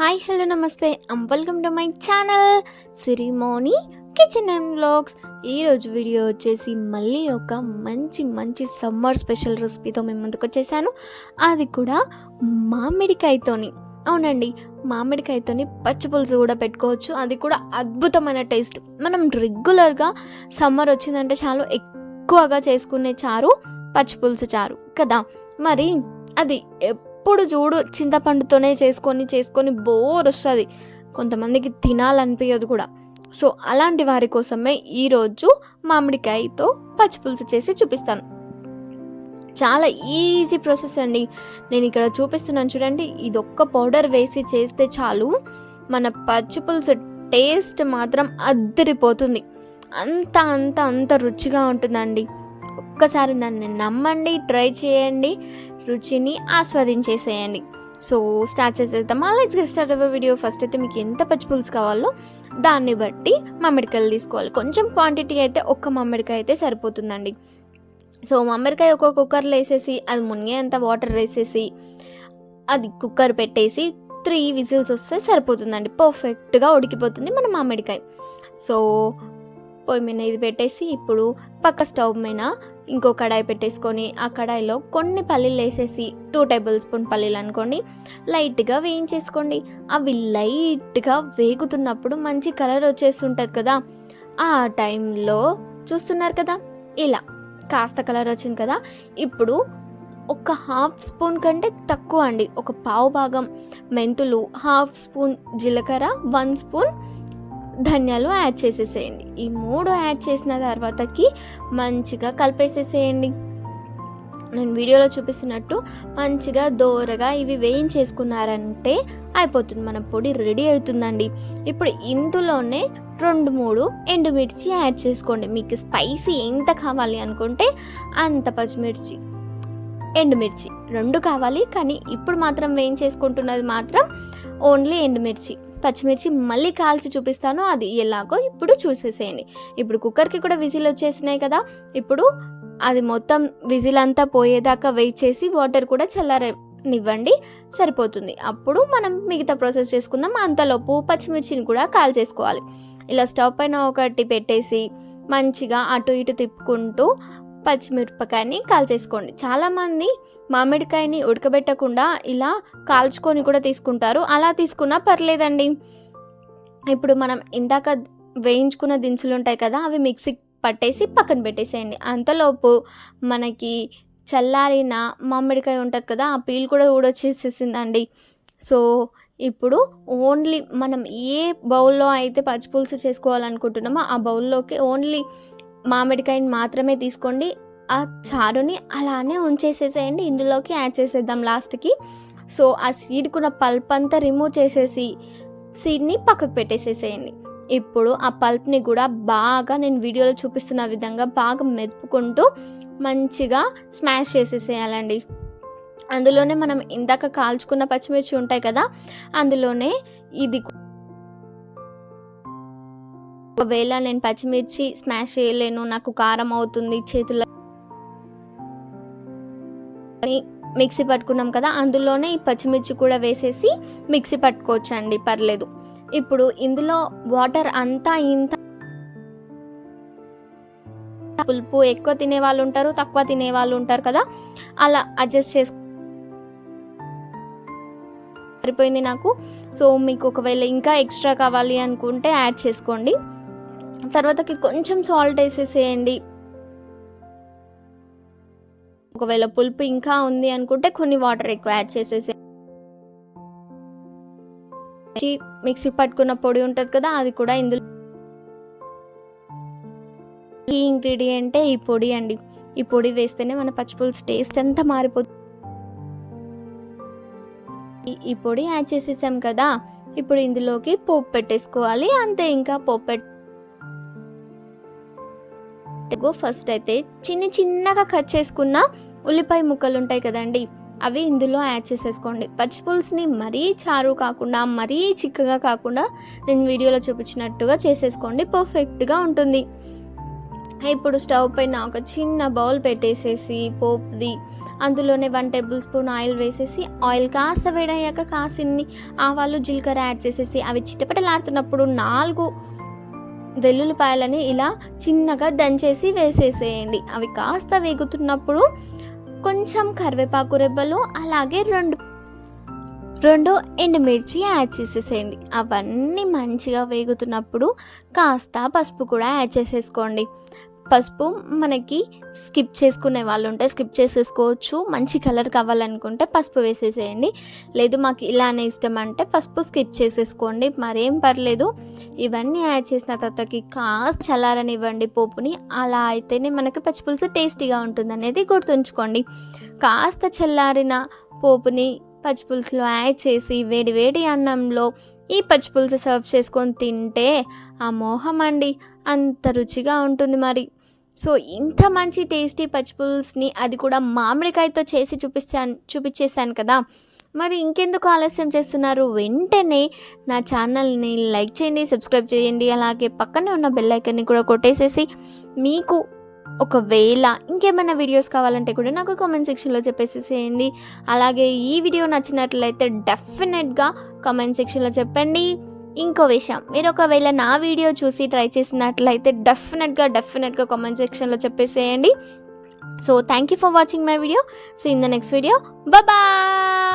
Hi hello namaste. And welcome to my channel Sirimoni kitchen and blogs ఈరోజు video వచ్చేసి మళ్ళీ ఒక మంచి మంచి సమ్మర్ స్పెషల్ రెసిపీతో మేము ముందుకు వచ్చేసాను. అది కూడా మామిడికాయతోని. అవునండి మామిడికాయతోని పచ్చి పులుసు కూడా పెట్టుకోవచ్చు. అది కూడా అద్భుతమైన టేస్ట్ మనం రెగ్యులర్గా సమ్మర్ వచ్చిందంటే చాలు ఎక్కువగా చేసుకునే చారు పచ్చి పులుసు చారు కదా? మరి అది ఎప్పుడు చూడు చింతపండుతోనే చేసుకొని చేసుకొని బోర్ వస్తుంది. కొంతమందికి తినాలనిపించదు కూడా. సో అలాంటి వారి కోసమే ఈరోజు మామిడికాయతో పచ్చిపులుసు చేసి చూపిస్తాను. చాలా ఈజీ ప్రాసెస్ అండి. నేను ఇక్కడ చూపిస్తున్నాను చూడండి. ఇది ఒక్క పౌడర్ వేసి చేస్తే చాలు మన పచ్చిపులుసు టేస్ట్ మాత్రం అద్దరిపోతుంది. అంత అంత అంత రుచిగా ఉంటుందండి. ఒక్కసారి నన్ను నమ్మండి ట్రై చేయండి. రుచిని ఆస్వాదించేసేయండి. సో స్టార్ట్ చేసేద్దామా? లెట్స్ గెట్ స్టార్ట్ అవ్వే వీడియో ఫస్ట్ అయితే మీకు ఎంత పచ్చి పులుసు కావాలో దాన్ని బట్టి మామిడికాయలు తీసుకోవాలి. కొంచెం క్వాంటిటీ అయితే ఒక్క మామిడికాయ అయితే సరిపోతుందండి. సో మామిడికాయ ఒక కుక్కర్లో వేసేసి అది మునిగేంత వాటర్ వేసేసి అది కుక్కర్ పెట్టేసి త్రీ విజిల్స్ వస్తే సరిపోతుందండి. పర్ఫెక్ట్గా ఉడికిపోతుంది మన మామిడికాయ. సో పొయ్యి మీద ఇది పెట్టేసి ఇప్పుడు పక్క స్టవ్ మీద ఇంకో కడాయి పెట్టేసుకొని ఆ కడాయిలో కొన్ని పల్లీలు వేసేసి టూ టేబుల్ స్పూన్ పల్లీలు అనుకోండి లైట్గా వేయించేసుకోండి. అవి లైట్గా వేగుతున్నప్పుడు మంచి కలర్ వచ్చేస్తుంటుంది కదా. ఆ టైంలో చూస్తున్నారు కదా ఇలా కాస్త కలర్ వచ్చింది కదా. ఇప్పుడు ఒక హాఫ్ స్పూన్ కంటే తక్కువ అండి ఒక పావు భాగం మెంతులు హాఫ్ స్పూన్ జీలకర్ర వన్ స్పూన్ ధనియాలు యాడ్ చేసేసేయండి. ఈ మూడు యాడ్ చేసిన తర్వాతకి మంచిగా కలిపేసేసేయండి. నేను వీడియోలో చూపిస్తున్నట్టు మంచిగా దోరగా ఇవి వేయించేసుకున్నారంటే అయిపోతుంది. మన పొడి రెడీ అవుతుందండి. ఇప్పుడు ఇందులోనే రెండు మూడు ఎండుమిర్చి యాడ్ చేసుకోండి. మీకు స్పైసీ ఎంత కావాలి అనుకుంటే అంత పచ్చిమిర్చి ఎండుమిర్చి రెండు కావాలి. కానీ ఇప్పుడు మాత్రం వేయించేసుకుంటున్నది మాత్రం ఓన్లీ ఎండుమిర్చి. పచ్చిమిర్చి మళ్ళీ కాల్చి చూపిస్తాను. అది ఎలాగో ఇప్పుడు చూసేసేయండి. ఇప్పుడు కుక్కర్కి కూడా విజిల్ వచ్చేసినాయి కదా. ఇప్పుడు అది మొత్తం విజిల్ అంతా పోయేదాకా వెయిట్ చేసి వాటర్ కూడా చల్లారనివ్వండి. సరిపోతుంది. అప్పుడు మనం మిగతా ప్రాసెస్ చేసుకుందాం. అంతలోపు పచ్చిమిర్చిని కూడా కాల్ చేసుకోవాలి ఇలా స్టవ్ పైన ఒకటి పెట్టేసి మంచిగా అటు ఇటు తిప్పుకుంటూ పచ్చిమిరపకాయని కాల్చేసుకోండి. చాలామంది మామిడికాయని ఉడకబెట్టకుండా ఇలా కాల్చుకొని కూడా తీసుకుంటారు. అలా తీసుకున్నా పర్లేదండి. ఇప్పుడు మనం ఇందాక వేయించుకున్న దినుసులు ఉంటాయి కదా అవి మిక్సీ పట్టేసి పక్కన పెట్టేసేయండి. అంతలోపు మనకి చల్లారిన మామిడికాయ ఉంటుంది కదా ఆ పీల్ కూడా ఊడొచ్చేసేసిందండి. సో ఇప్పుడు ఓన్లీ మనం ఏ బౌల్లో అయితే పచ్చిపులుసు చేసుకోవాలనుకుంటున్నామో ఆ బౌల్లోకి ఓన్లీ మామిడికాయని మాత్రమే తీసుకోండి. ఆ చారుని అలానే ఉంచేసేసేయండి. ఇందులోకి యాడ్ చేసేద్దాం లాస్ట్కి. సో ఆ సీడ్కున్న పల్ప్ అంతా రిమూవ్ చేసేసి సీడ్ని పక్కకు పెట్టేసేసేయండి. ఇప్పుడు ఆ పల్ప్ని కూడా బాగా నేను వీడియోలో చూపిస్తున్న విధంగా బాగా మెదుపుకుంటూ మంచిగా స్మాష్ చేసేసేయాలండి. అందులోనే మనం ఇందాక కాల్చుకున్న పచ్చిమిర్చి ఉంటాయి కదా అందులోనే ఇది ఒకవేళ నేను పచ్చిమిర్చి స్మాష్ చేయలేను నాకు కారం అవుతుంది చేతుల మిక్సీ పట్టుకున్నాం కదా అందులోనే ఈ పచ్చిమిర్చి కూడా వేసేసి మిక్సీ పట్టుకోవచ్చు అండి పర్లేదు. ఇప్పుడు ఇందులో వాటర్ అంతా ఇంత పులుపు ఎక్కువ తినే వాళ్ళు ఉంటారు తక్కువ తినే వాళ్ళు ఉంటారు కదా అలా అడ్జస్ట్ చేసు సరిపోయింది నాకు. సో మీకు ఒకవేళ ఇంకా ఎక్స్ట్రా కావాలి అనుకుంటే యాడ్ చేసుకోండి. తర్వాతకి కొంచెం సాల్ట్ వేసేసేయండి. ఒకవేళ పులుపు ఇంకా ఉంది అనుకుంటే కొన్ని వాటర్ ఎక్కువ యాడ్ చేసేసి మిక్సీ పట్టుకున్న పొడి ఉంటుంది కదా అది కూడా ఇందులో ఈ ఇంగ్రీడియంటే ఈ పొడి అండి. ఈ పొడి వేస్తేనే మన పచ్చిపులుసు టేస్ట్ అంతా మారిపోతుంది. ఈ- ఈ పొడి యాడ్ చేసేసాం కదా ఇప్పుడు ఇందులోకి పోపు పెట్టేసుకోవాలి. అంతే ఇంకా పోపు పెట్ ఫస్ట్ అయితే చిన్న చిన్నగా కట్ చేసుకున్న ఉల్లిపాయ ముక్కలు ఉంటాయి కదండి అవి ఇందులో యాడ్ చేసేసుకోండి. పచ్చిపులుసుని మరీ చారు కాకుండా మరీ చిక్కగా కాకుండా నేను వీడియోలో చూపించినట్టుగా చేసేసుకోండి పర్ఫెక్ట్గా ఉంటుంది. ఇప్పుడు స్టవ్ పైన ఒక చిన్న బౌల్ పెట్టేసేసి పోపుది అందులోనే వన్ టేబుల్ స్పూన్ ఆయిల్ వేసేసి ఆయిల్ కాస్త వేడయ్యాక కాసిన్ని ఆవాలు జీలకర్ర యాడ్ చేసేసి అవి చిట్టపటలాడుతున్నప్పుడు నాలుగు వెల్లుల్లిపాయలని ఇలా చిన్నగా దంచేసి వేసేసేయండి. అవి కాస్త వేగుతున్నప్పుడు కొంచెం కరివేపాకు రెబ్బలు అలాగే రెండు రెండు ఎండుమిర్చి యాడ్ చేసేసేయండి. అవన్నీ మంచిగా వేగుతున్నప్పుడు కాస్త పసుపు కూడా యాడ్ చేసేసుకోండి. పసుపు మనకి స్కిప్ చేసుకునే వాళ్ళు ఉంటే స్కిప్ చేసేసుకోవచ్చు. మంచి కలర్ కావాలనుకుంటే పసుపు వేసేసేయండి. లేదు మాకు ఇలానే ఇష్టం అంటే పసుపు స్కిప్ చేసేసుకోండి. మరేం పర్లేదు. ఇవన్నీ యాడ్ చేసిన తర్వాతకి కాస్త చల్లారనివ్వండి పోపుని. అలా అయితేనే మనకి పచ్చిపులుసు టేస్టీగా ఉంటుంది అనేది గుర్తుంచుకోండి. కాస్త చల్లారిన పోపుని పచ్చిపులుసులో యాడ్ చేసి వేడి వేడి అన్నంలో ఈ పచ్చిపులుసు సర్వ్ చేసుకొని తింటే ఆ మోహం అండి. అంత రుచిగా ఉంటుంది మరి. సో ఇంత మంచి టేస్టీ పచ్చిపులుసుని అది కూడా మామిడికాయతో చేసి చూపిస్తాను చూపించేశాను కదా. మరి ఇంకెందుకు ఆలస్యం చేస్తున్నారు? వెంటనే నా ఛానల్ని లైక్ చేయండి సబ్స్క్రైబ్ చేయండి అలాగే పక్కనే ఉన్న బెల్ ఐకన్ని కూడా కొట్టేసేసి మీకు ఒకవేళ ఇంకేమైనా వీడియోస్ కావాలంటే కూడా నాకు కామెంట్ సెక్షన్లో చెప్పేసేసేయండి. అలాగే ఈ వీడియో నచ్చినట్లయితే డెఫినెట్గా కామెంట్ సెక్షన్లో చెప్పండి. ఇంకో విషయం. మీరు ఒకవేళ నా వీడియో చూసి ట్రై చేసినట్లయితే డెఫినెట్గా డెఫినెట్గా కామెంట్ సెక్షన్లో చెప్పేసేయండి. So thank you for watching my video so in the next video bye